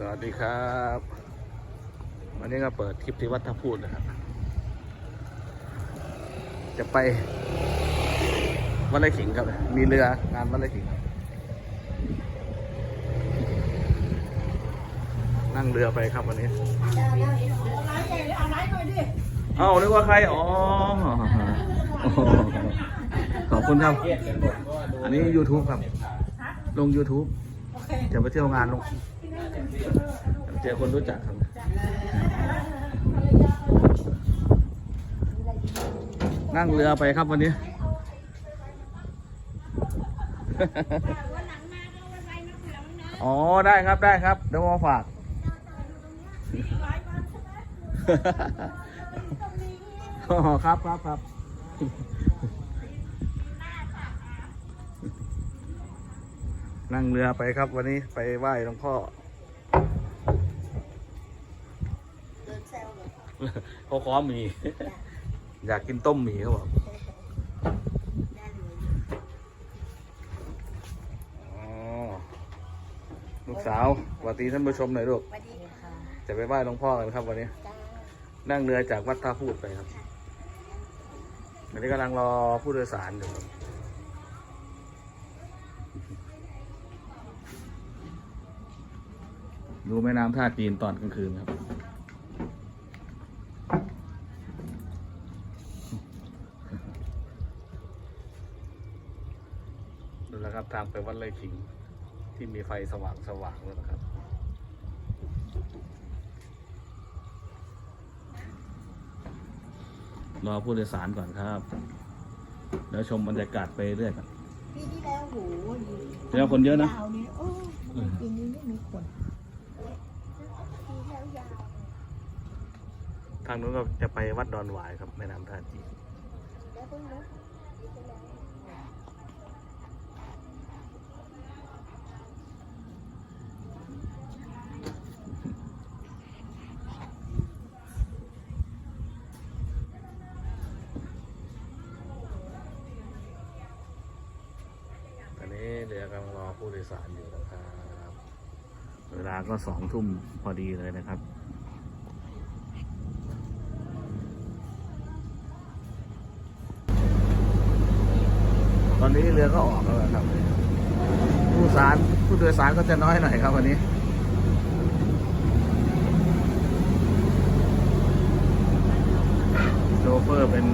สวัสดีครับ วันนี้ก็เปิดคลิปที่วัดท่าพูดนะครับ จะไปวัดไร่ขิงครับ มีเรืองานวัดไร่ขิง นั่งเรือไปครับวันนี้ เอ้านึกว่าใคร อ๋อ ขอบคุณครับ อันนี้ YouTube ครับ ลง YouTube จะไปเที่ยวงานลง เจอคนรู้จักครับนั่งเรือไปครับวันนี้ อ๋อได้ครับได้ครับเดี๋ยวมาฝากอ๋อครับครับครับนั่งเรือไปครับวันนี้ไปไหว้หลวงพ่อ เขาขอหมีอยากกินต้มหมีเขาบอกลูกสาวสวัสดีท่านผู้ชมหน่อยลูกสวัสดีค่ะจะไปไหว้หลวงพ่อกันครับวันนี้ นั่งเรือจากวัดท่าพูดไปครับอันนี้กำลังรอผู้โดยสารอยู่ครับดูแม่น้ำท่าจีนตอนกลางคืนครับ ดูแล้วครับทางไปวัดไร่ขิง ที่มีไฟสว่างสว่างแล้วนะครับ รอผู้โดยสารก่อนครับ แล้วชมบรรยากาศไปเรื่อยครับปีที่แล้วโหปีแล้วคนเยอะนะยาวเนี่ยโอ้ปีนี้ไม่มีคนปีแล้วยาวทางนู้นก็จะไปวัดดอนหวายครับแม่น้ำท่าจีน แล้วเพิ่งรู้ปีที่แล้ว ตอนนี้เรือกำลังรอ ผู้โดยสารอยู่นะครับเวลาก็สองทุ่มพอดีเลยนะครับตอนนี้เรือก็ออกแล้วครับ ผู้สารผู้โดยสารก็จะน้อยหน่อยครับวันนี้ โชเฟอร์เป็น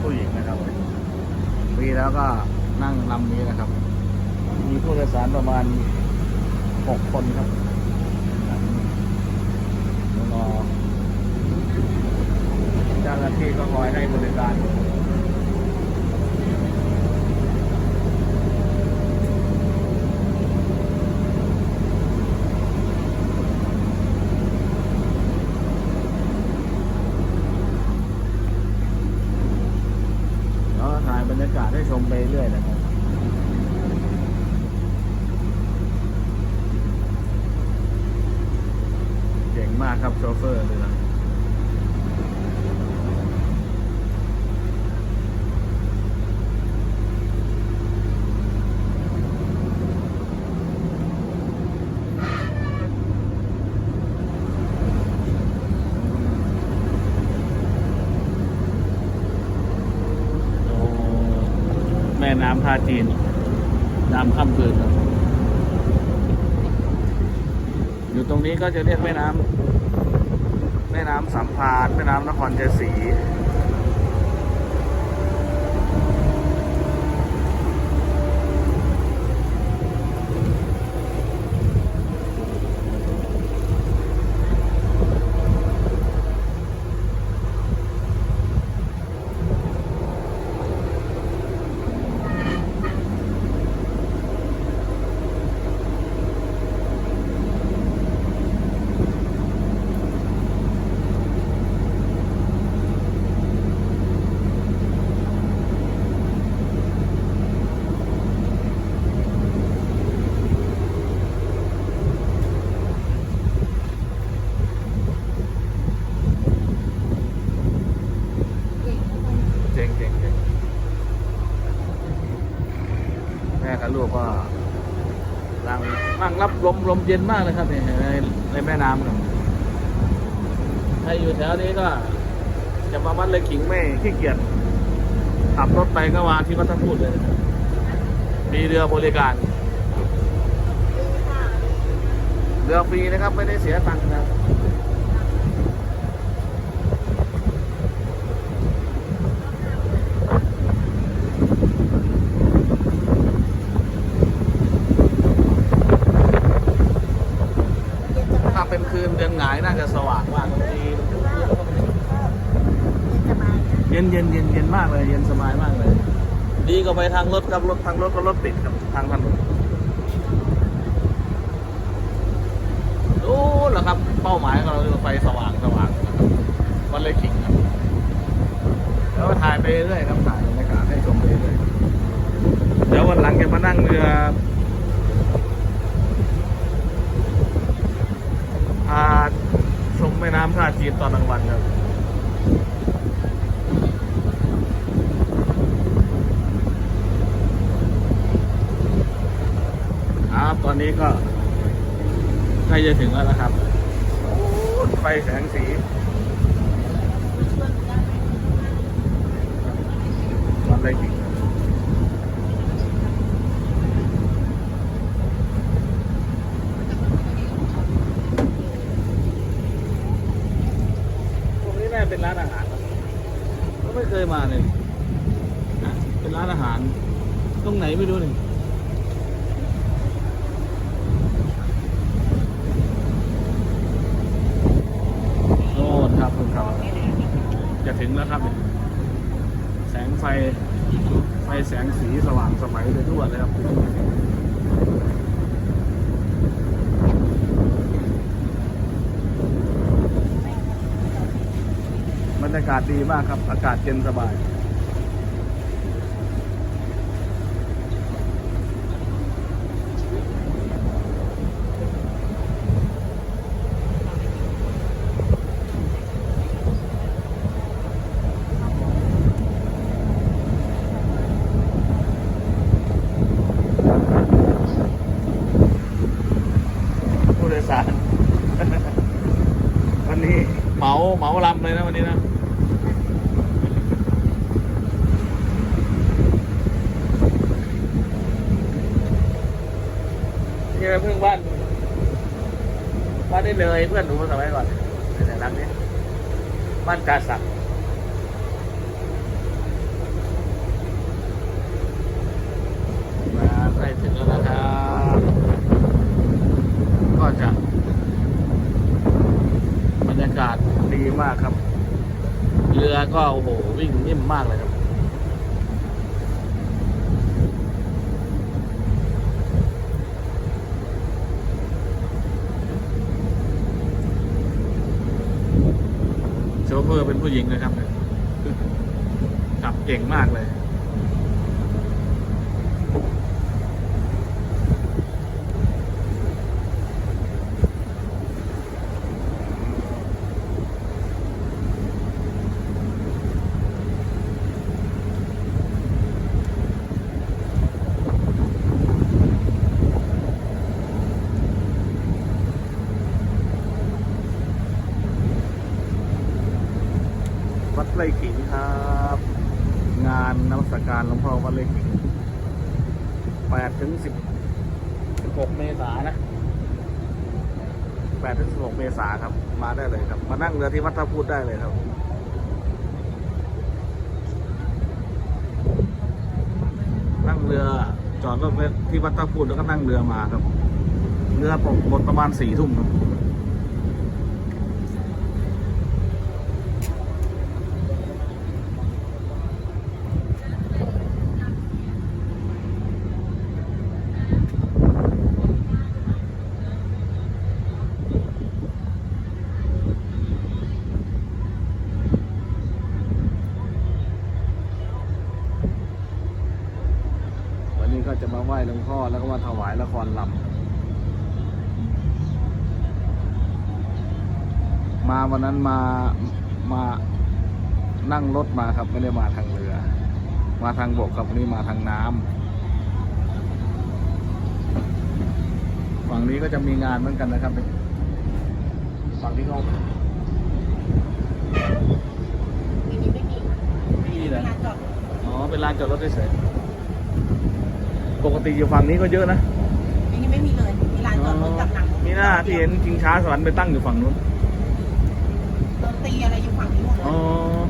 ผู้หญิงนะครับปีแล้วก็นั่งลำนี้นะครับ มีผู้โดยสารประมาณ 6 คนครับรอเจ้าหน้าที่ก็คอยให้บริการอยู่แล้วก็ถ่ายบรรยากาศให้ชมไปเรื่อยนะครับ เก่งมากครับโชเฟอร์เลยนะโอ้ น้ำท่าจีนน้ำค่ำคืนครับ อยู่ตรงนี้ก็จะเรียกแม่น้ำแม่น้ำสัมพานแม่น้ำนครเจสี แม่กับลูกก็นั่งนั่งรับลมลมเย็นมากเลยครับในในแม่น้ำครับถ้าอยู่แถวนี้ก็จะมาวัดเลยขิงไม่ขี้เกียจขับรถไปก็มาที่วัดท่าพูดเลย มีเรือบริการ เรือฟรีนะครับ ไม่ได้เสียตังค์นะครับถ้าเป็นคืนเดือนหงายน่าจะสว่างมากบางที เย็นเย็นเย็นเย็นมากเลยเย็นสบายมากเลย ดีกว่าไปทางรถครับรถทางรถก็รถติดกับทางถนนรู้เหรอครับ เป้าหมายของเราคือไฟสว่างสว่างนะครับวันเลยขิงครับแล้วถ่ายไปเรื่อยครับถ่ายบรรยากาศให้ชมไปเรื่อยเดี๋ยววันหลังจะมานั่งเรือพาชมแม่น้ำท่าจีนตอนกลางวันครับ ครับ ตอนนี้ก็ใกล้จะถึงแล้วนะครับไฟแสงสีวันอะไรจริงตรงนี้แน่เป็นร้านอาหารก็ไม่เคยมาเลยนะเป็นร้านอาหาร ตรงไหนไม่รู้หนึ่ง โน่นครับคุณครับ จะถึงแล้วครับเนี่ยแสงไฟ ไฟแสงสีสว่างสมัยไปทั่วเลยครับ บรรยากาศดีมากครับ อากาศเย็นสบายผู้โดยสารวันนี้เหมาเหมาลำเลยนะวันนี้นะ นี่เพิ่งบ้าน บ้านได้เลยเพื่อนหนูสมัยก่อนแต่หลังนี้บ้านกาสักมาใกล้ถึงแล้วนะครับ ก็จะบรรยากาศดีมากครับ เรือก็โอ้โหวิ่งนิ่มมากเลยครับโชเฟอร์เป็นผู้หญิงนะครับขับเก่งมากเลย วัดไร่ขิงครับ งานนมัสการหลวงพ่อวัดไร่ขิงแปดถึงสิบหกเมษายนนะแปดถึงสิบหกเมษาครับ มาได้เลยครับ มานั่งเรือที่วัดท่าพูดได้เลยครับนั่งเรือจอดรถที่วัดท่าพูดแล้วก็นั่งเรือมาครับ เรือหมดประมาณสี่ทุ่มครับ จะมาไหว้หลวงพ่อแล้วก็มาถวายละครลำมาวันนั้นมามานั่งรถมาครับไม่ได้มาทางเรือ มาทางบกครับวันนี้มาทางน้ำฝั่งนี้ก็จะมีงานเหมือนกันนะครับฝั่งที่เขาปีนี้ไม่มีค่ะที่นี่แหละงานจอดอ๋อเป็นลานจอดรถเฉยๆ ปกติอยู่ฝั่งนี้ก็เยอะนะปีนี้ไม่มีเลย มีลานจอดรถกับหนังมีหน้าที่เห็นจิงช้าสวรรค์ไปตั้งอยู่ฝั่งนู้นดนตรีอะไรอยู่ฝั่งนี้หมดเลอ๋อย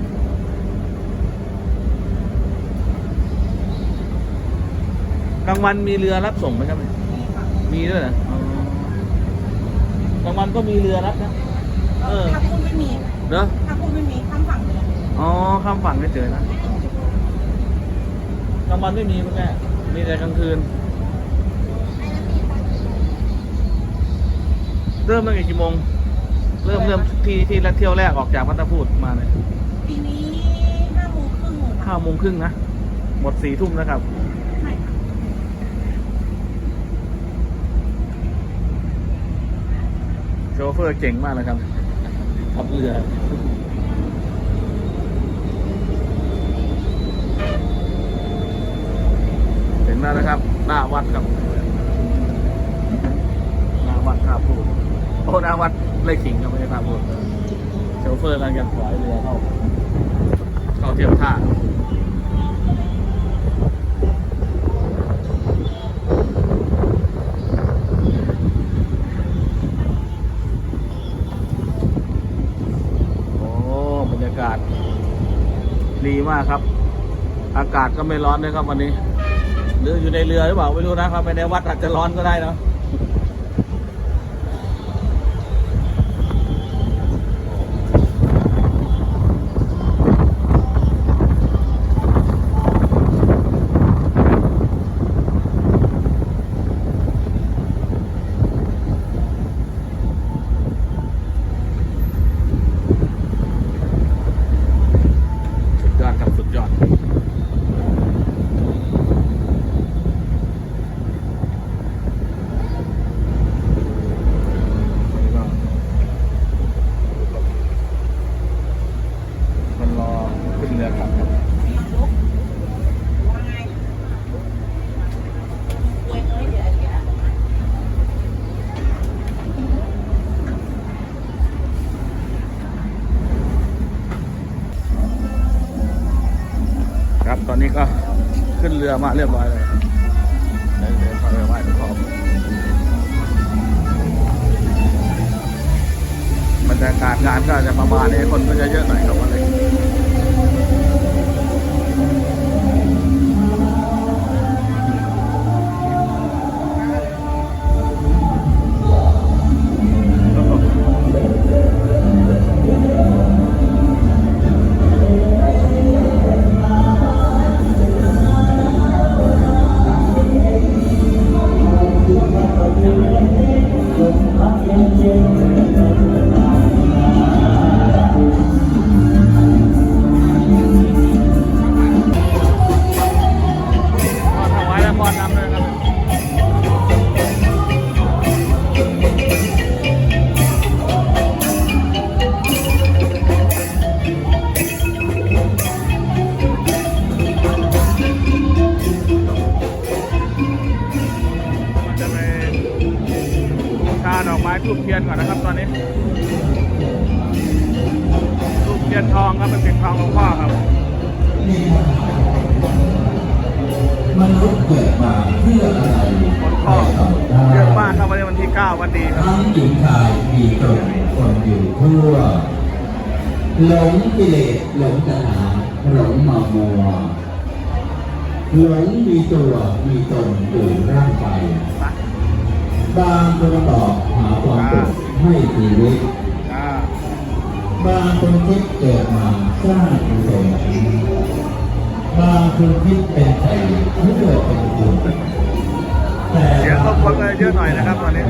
กลางวันมีเรือรับส่งไหมครับนี่ค่ะมีด้วยเหรออ๋อกลางวันก็มีเรือรับนะ เออ ถ้าคุณไม่มี เนอะถ้าคุณไม่มีข้ามฝั่งเลยอ๋อข้ามฝั่งไม่เจอนะกลางวันไม่มีคุณแม่ มีแต่กลางคืน เริ่มตั้งแต่กี่โมง เริ่มเริ่มที่ที่เที่ยวแรกออกจากพัทธพูดมาเนี่ยปีนี้ห้าโมงครึ่งห้าโมงครึ่งนะ หมดสี่ทุ่มนะครับใช่ค่ะโชเฟอร์เก่งมากเลยครับขับเรือ แล้วนะครับ หน้าวัดครับ หน้าวัดท่าพูดโอ้หน้าวัดไร่ขิงครับไม่ใช่ท่าพูดโชเฟอร์กำลังจะถอยเรือเข้าเข้าเทียบท่าโอ้บรรยากาศดีมากครับ อากาศก็ไม่ร้อนด้วยครับวันนี้ หรืออยู่ในเรือหรือเปล่าไม่รู้นะครับไปในวัดอาจจะร้อนก็ได้เนะสุดยอดครับสุดยอด มันรอขึ้นเรือกลับครับ ไม่ยอมลุกว่าไงเว้ยเอ้ยเดี๋ยวเดี๋ยว ครับ ตอนนี้ก็ขึ้นเรือมาเรียบร้อยเลยเดี๋ยวเดี๋ยวพาไปไหว้วงพ่อบรรยากาศงานก็จะประมาณนี้คนก็จะเยอะหน่อยครับวันนี้ อนนะครับตอนนี้ทูบเทียนทองครับเป็นเป็นทองหลวงพ่อครับมนุษย์เกิดมาเพื่ออะไรคนพ่อเยอะมากครับวันนี้วันที่ 9 วันดีครับทั้งหญิงชายมีตนคนอยู่ทั่ว หลงกิเลสหลงตัณหาหลงมามัวหลงมีตัวมีตนอยู่ร่างกายบางคนตอบหาความสุข ให้ชีวิตอ่าบางคนคิดเกิดมาสร้างกุศลบางคนคิดเป็นใจเพื่อเป็นบุญแต่เสียงรบกวนเลยเยอะหน่อยนะครับตอนนี้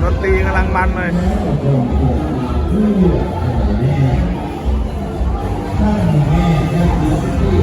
ดนตรีกำลังมันเลยแล้วลงเกิดมาเพื่ออะไรแน่ถ้ามีแม่ได้ยินที่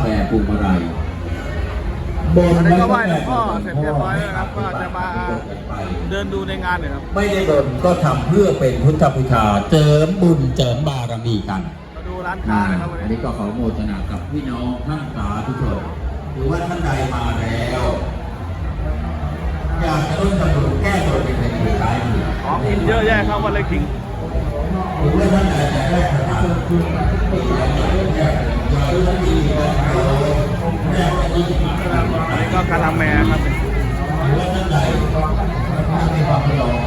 แปรปรุงอะไรบนอันนี้ก็ไหว้ไว้หลวงพ่อเสร็จเรียบร้อยแล้วนะครับก็จะมาเดินดูในงานหน่อยครับ ไม่ได้บนก็ทำเพื่อเป็นพุทธบูชาเจิมบุญเจิมบารมีกันมาดูร้านค้านะครับวันอันนี้นี้ก็ขอโมทนากับพี่น้องท่านสาธุชนหรือว่าท่านใดมาแล้วอยากจะร่วมทำบุญแก้ตัวเป็นในมือซ้ายมือของกินเยอะแยะครับวันเลยขิงหรือว่าท่านใดจะได้ พระธาตุคุณที่ไหนมาเรื่องแก้อย่าเรื่องดีเราแก้ไปยิ่งมาก อันนี้ก็คาราแมครับ หรือว่าท่านใดมีความประสงค์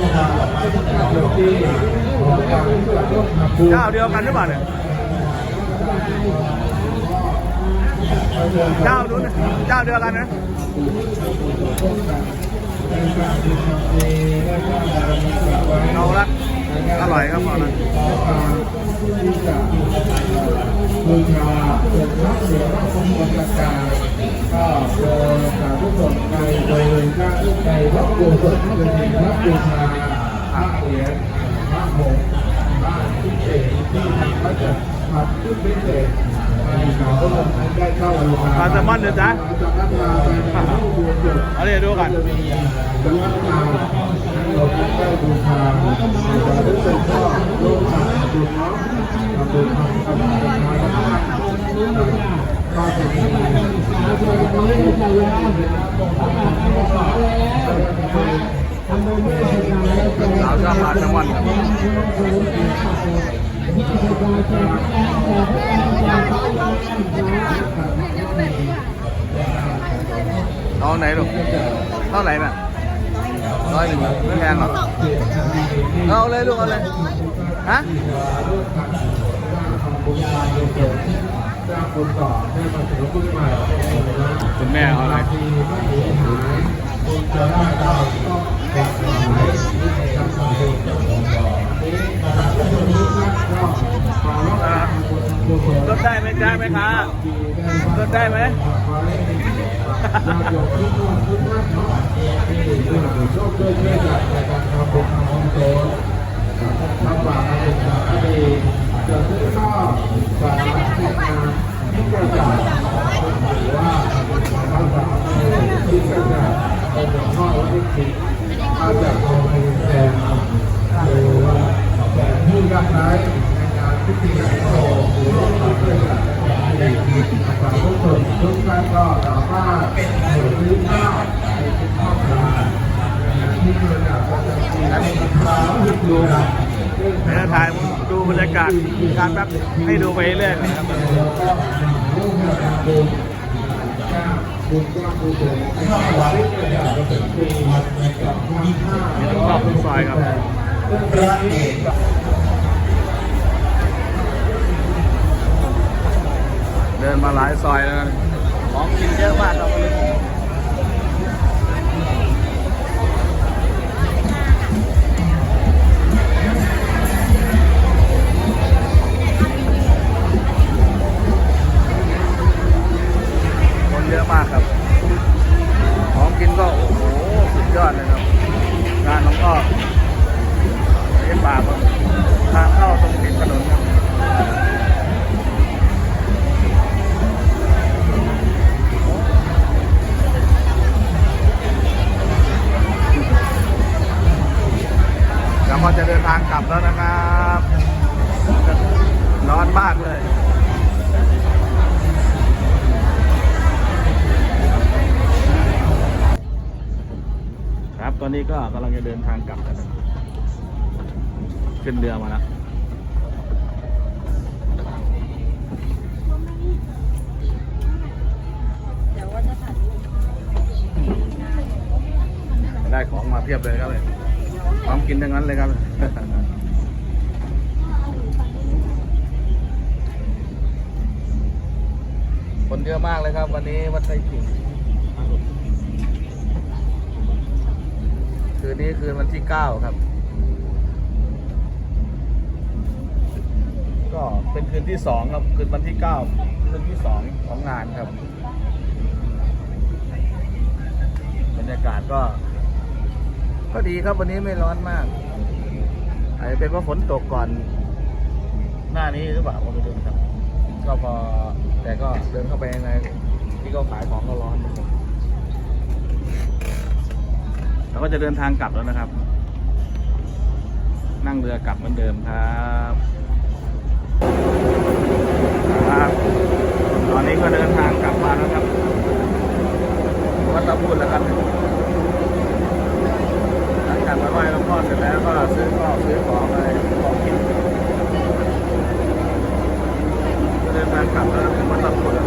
จะนำดอกไม้ที่จะนำที่ เจ้าเดียวกันหรือเปล่าเนี่ยเจ้านู้นน่ะเจ้าเดียวกันนะเอาละ อร่อยครับพอาละที่จะบูชาเป็นพระเสียพระมงคลการก็โดสาธุชนในบริเวณด้านในพระโกศลจะมีพระบูชาพระเหรียญพระหงพระพิเศษที่ทางก็จะผัดขึ้นพิเศษ ในสาธุชนได้เข้าบูชาปลาแซลมอนเดี๋ยวจ้ะจากนั้นมาเป็นพระบูชาเอาเลยดูกันจะมีสำนักงานเราได้บูชาสาธุชนก็ร่วมาะทำบุญทำทำบุญทำบุญทำบุญก็จะมาวชอบปลาแซลมอนครับเอาไหนลูกเร่น่ะร้อยหนึ่งไม่แพงหรอ กเอาเลยลูกเอาเลยฮะสร้างบุญต่อให้มาถึงบุญใหม่คุณแม่เอาอะไรที่ไม่หายบุญจะได้เลดได้ไหมจ้าไหมคะลดได้ไหม เราอยู่ทุกคนทุกท่านเนาะที่เรื่องโชคด้วยเมตตาในการทำบุญทำบุญโตทำบาปทำบุญทำคดีจะซื้อข้าวสารให้งานที่เกิดจากหรือว่าทำบาปที่เกิดจากเป็นหลวงพ่อวัดที่สิบมาจากโรงเรียนแทนหรือว่าแต่ผู้ยากไร้ในงานพิธีการโตหรือว่าทำเพื่อการในที่สาธุชนทุกท่านก็สามารถซื้อข้าวในทุกข้าวสารที่เกิดจากประจำปีให้ข้าวที่ดูนะ เดี๋ยวถ่ายดูบรรยากาศการแป๊บ ให้ดูไปเรื่อยๆนะครับบุกสารที่เกิดจากประจำปีกับมีรอบทุกซอยครับเดินมาหลายซอยแล้วของกินเยอะมากครับ ตอนนี้ก็กำลังจะเดินทางกลับแล้วนะครับขึ้นเรือมาแล้วได้ของมาเพียบเลยครับเลยของกินทั้งนั้นเลยครับคนเยอะมากเลยครับ วันนี้วัดไร่ขิง นนี้คืนวันที่เก้าครับ ก็เป็นคืนที่สองครับคืนวันที่เก้าคืนที่สองของงานครับ บรรยากาศก็ ก็ดีครับวันนี้ไม่ร้อนมากอาจจะเป็นเพราะฝนตกก่อน หน้านี้หรือเปล่าผมไม่รู้ครับ ก็พอแต่ก็เดินเข้าไปในที่เขาขายของก็ร้อนนะครับ เราก็จะเดินทางกลับแล้วนะครับ นั่งเรือกลับเหมือนเดิมครับครับ ตอนนี้ก็เดินทางกลับมาแล้วครับวัดตะพูดแล้วครับหลังจากไปไหว้หลวงพ่อเสร็จแล้วก็ซื้อข้าวซื้อของอะไรของกินก็เดินทางกลับแล้วถึงวัดตะพูดแล้ว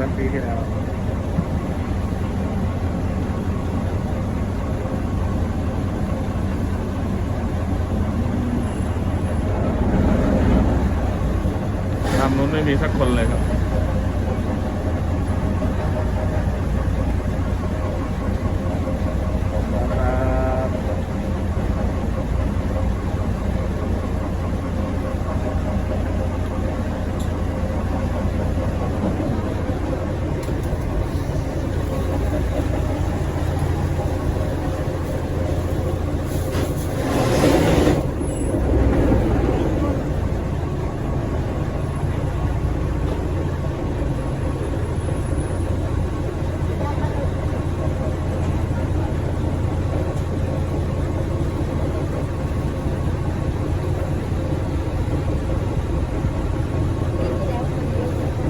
มือนปีที่แล้วทำนู้นไม่มีสักคนเลยครับ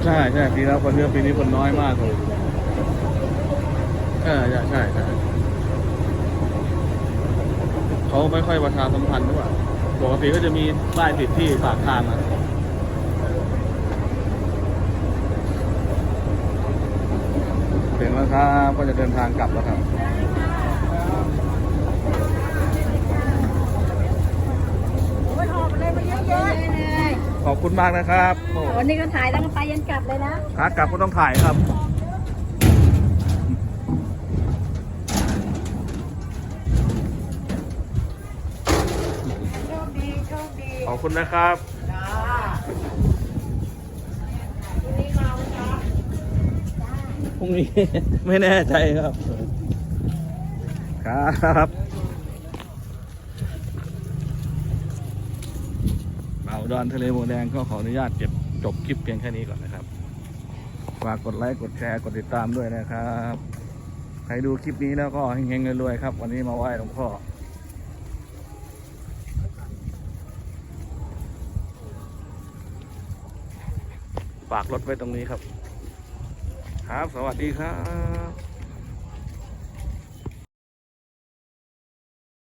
ใช่ใช่ปีแล้วคนเยอะปีนี้คนน้อยมากเลยใช่ใช่ใช่เขาไม่ค่อยประชาสัมพันธ์หรือเปล่าปกติก็จะมีป้ายติดที่ปากทางนะถึงแล้วครับก็จะเดินทางกลับแล้วครับโอ้ยหอบอะไรมาเยอะแยะ ขอบคุณมากนะครับโอ้วันนี้ก็ถ่ายตั้งไปยันกลับเลยนะ ขากลับก็ต้องถ่ายครับ โชคดีโชคดีขอบคุณนะครับ จ้าวันนี้มาวันจ้าพรุ่งนี้ ไม่แน่ใจครับ ครับเอา ดอนทะเลโมวแดงก็ขออนุญาตเก็บจบคลิปเพียงแค่นี้ก่อนนะครับ ฝากกดไลค์กดแชร์กดติดตามด้วยนะครับ ใครดูคลิปนี้แล้วก็เฮงๆรวยๆครับ วันนี้มาไหว้หลวงพ่อฝากรถไว้ตรงนี้ครับ ครับ สวัสดีครับ